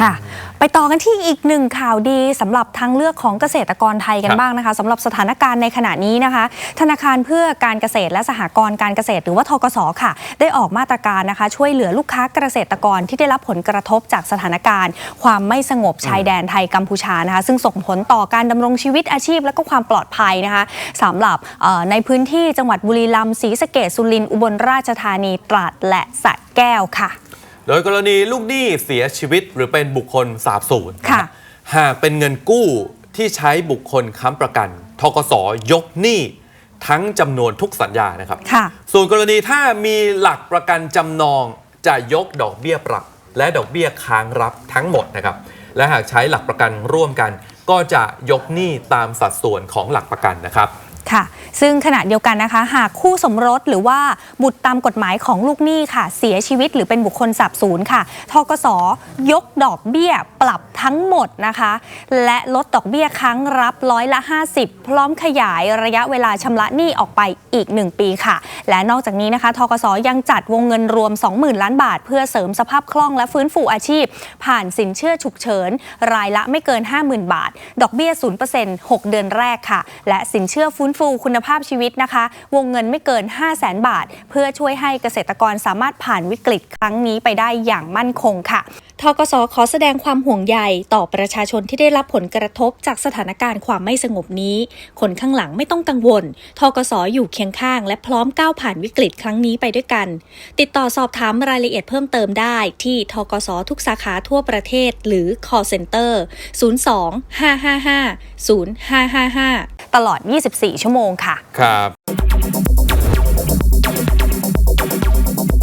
ค่ะ ไปต่อกันที่อีกหนึ่งข่าวดีสำหรับทางเลือกของเกษตรกรไทยกัคนรับบ้างนะคะสำหรับสถานการณ์ในขณะนี้นะคะ ธนาคารเพื่อการเกษตรและสหกรณ์การเกษตรหรือว่าทกสค่ะ ได้ออกมาตรการนะคะ ช่วยเหลือลูกค้าเกษตรกรที่ได้รับผลกระทบจากสถานการณ์ ความไม่สงบชายแดนไทยกัมพูชานะคะซึ่งส่งผลต่อการดำรงชีวิตอาชีพ และก็ความปลอดภัยนะคะสำหรับเอ่อในพื้นที่จังหวัดบุรีรัมย์ศรีสะเกษสุรินทร์อุบลราชธานีตราดและสระแก้วค่ะ โดยกรณีลูกหนี้เสียชีวิตหรือเป็นบุคคลสาบสูญค่ะ หากเป็นเงินกู้ที่ใช้บุคคลค้ำประกันทกสยกหนี้ทั้งจำนวนทุกสัญญานะครับ ค่ะ ส่วนกรณีถ้ามีหลักประกันจำนองจะยกดอกเบี้ยปรับ และดอกเบี้ยค้างรับทั้งหมดนะครับ และหากใช้หลักประกันร่วมกัน ก็จะยกหนี้ตามสัดส่วนของหลักประกันนะครับ ค่ะ ซึ่งขณะเดียวกันนะคะ หากคู่สมรสหรือว่าบุตรตามกฎหมายของลูกหนี้ค่ะ เสียชีวิตหรือเป็นบุคคลสับสูญค่ะทกสยกดอกเบี้ยปรับทั้งหมดนะคะ และลดดอกเบี้ยครั้งรับร้อยละ 50 พร้อมขยายระยะเวลาชำระหนี้ออกไปอีก 1 ปีค่ะ และนอกจากนี้นะคะทกสยังจัดวงเงินรวม 20,000 ล้านบาท เพื่อเสริมสภาพคล่องและฟื้นฟูอาชีพ ผ่านสินเชื่อฉุกเฉิน รายละไม่เกิน 50,000 บาท ดอกเบี้ย 0% 6 เดือนแรกค่ะ และสินเชื่อฟื้นฟููคุณภาพชีวิตนะคะ วงเงินไม่เกิน 5 0 0แสนบาท เพื่อช่วยให้เกษตรกรสามารถผ่านวิกฤตครั้งนี้ไปได้อย่างมั่นคงค่ะทกสขอแสดงความห่วงใยต่อประชาชนที่ได้รับผลกระทบจากสถานการณ์ความไม่สงบนี้ คนข้างหลังไม่ต้องกังวล ทกสอยู่เคียงข้างและพร้อมก้าวผ่านวิกฤตครั้งนี้ไปด้วยกัน ติดต่อสอบถามรายละเอียดเพิ่มเติมได้ที่ทกสทุกสาขาทั่วประเทศหรือ call center 02 555 0555 ตลอด 24 ชั่วโมงค่ะ ครับ